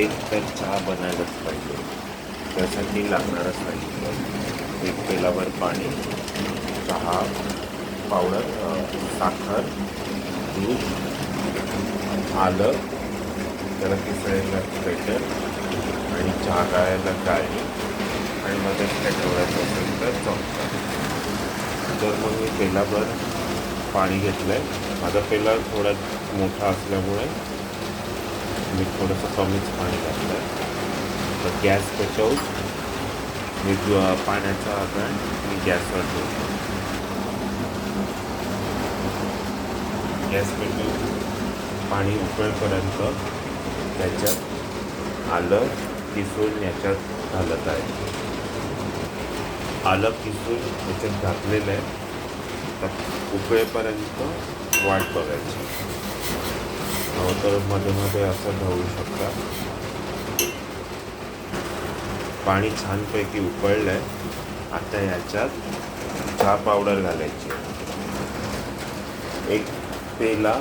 एक तर चहा बनायलाच पाहिजे. त्यासाठी लागणारं साहित्य एक पेलावर पाणी चहा पावडर साखर दूध आलं त्याला किसळायला स्वेटर आणि चहा गाळायला गाळणी आणि मध्ये काय ठेवायचं असेल तर चमचा. तर मग मी पेलाभर पाणी घेतलं आहे माझा पेला थोडा मोठा असल्यामुळे मी थोडंसं कमीच पाणी घातलं आहे तर गॅस त्याच्यावर मी पाण्याचा आकार मी गॅसवर ठेवतो. गॅस पेटवून पाणी उकळेपर्यंत त्याच्यात आलं किसून याच्यात घालत आहे. आलं किसून याच्यात घातलेलं आहे. तर उकळेपर्यंत वाट बघायची. हो तर मध्ये मध्ये असं ढवळू शकता. पाणी छानपैकी उकळलं आहे आता याच्यात चहा पावडर घालायची. एक पेला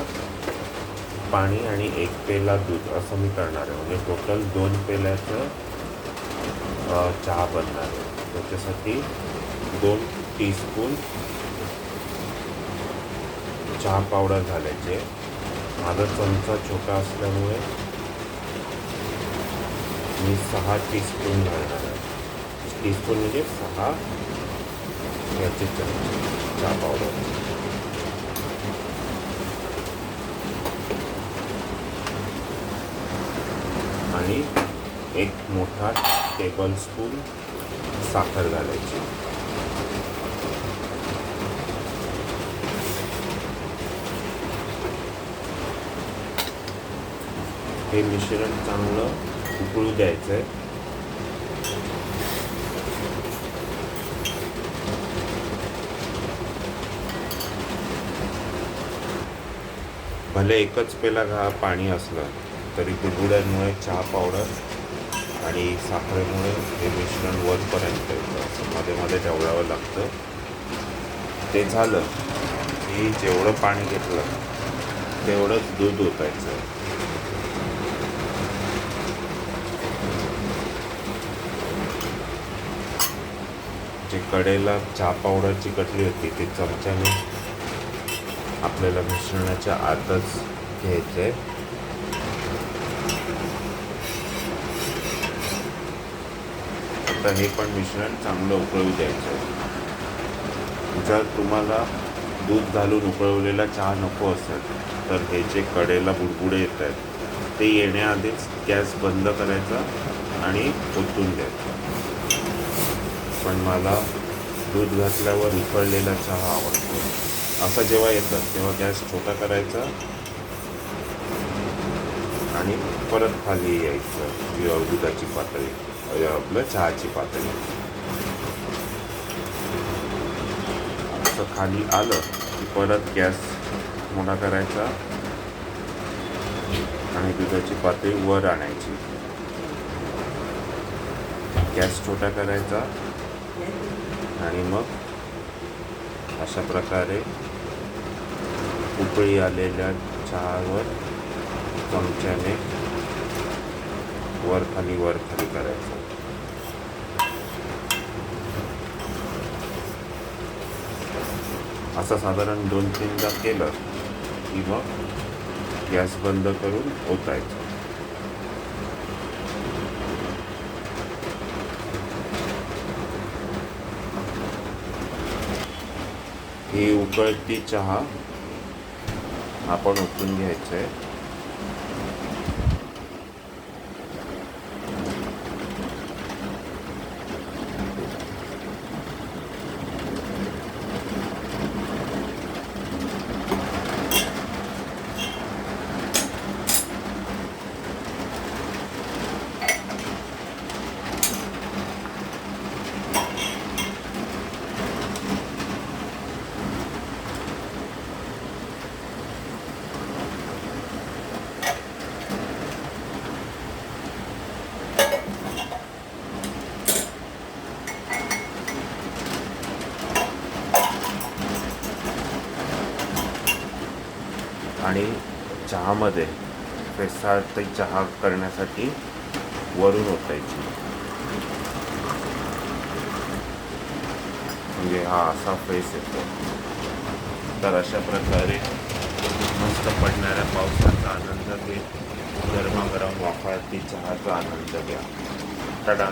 पाणी आणि एक पेला दूध असं मी करणार आहे. म्हणजे टोटल दोन पेल्याचं चहा बनणार आहे. त्याच्यासाठी दोन टीस्पून चहा पावडर घालायचे. माझा चमचा छोटा असल्यामुळे मी सहा टीस्पून घालणार आहे. टीस्पून म्हणजे सहा याचे चमचे चहा पावडर आणि एक मोठा टेबल स्पून साखर घालायची. हे मिश्रण चांगलं उकळू द्यायचं आहे भले एकच पेला घा पाणी असलं तरी गुडगुड्यांमुळे चहा पावडर आणि साखरेमुळे हे मिश्रण वरपर्यंत येतं. असं मध्ये मध्ये ढवळावं लागतं ते झालं की जेवढं पाणी घेतलं तेवढंच दूध ओतायचं. जे कडेला चहा पावडर चिकटली होती ती चमच्याने आपल्याला मिश्रणाच्या आतच घ्यायचं आहे आता हे पण मिश्रण चांगलं उकळू द्यायचं आहे जर तुम्हाला दूध घालून उकळवलेला चहा नको असेल तर हे जे कडेला बुडबुडे येत आहेत ते येण्याआधीच गॅस बंद करायचा आणि ओतून द्यायचं. पण मला दूध घातल्यावर उकळलेला चहा आवडतो. असं जेव्हा येतं तेव्हा गॅस छोटा करायचा आणि परत खाली यायचं. किंवा दुधाची पातळी आपलं चहाची पातळी. असं खाली आलं की परत गॅस मोठा करायचा आणि दुधाची पातळी वर आणायची. गॅस छोटा करायचा आणि मग अशा प्रकारे उकळी आलेल्या चहावर चमच्याने वर खाली वर खाली करायचं. असं साधारण दोन तीनदा केलं की मग गॅस बंद करून ओतायचं. ही उकळती चहा आपण ओतून घ्यायचं आहे आणि चहामध्ये फेसाळते चहा करण्यासाठी वरून ओतायची. म्हणजे हा असा फेस येतो. तर अशा प्रकारे मस्त पडणाऱ्या पावसाचा आनंद घेत गरमागरम वाफाळती चहाचा आनंद घ्या. तडा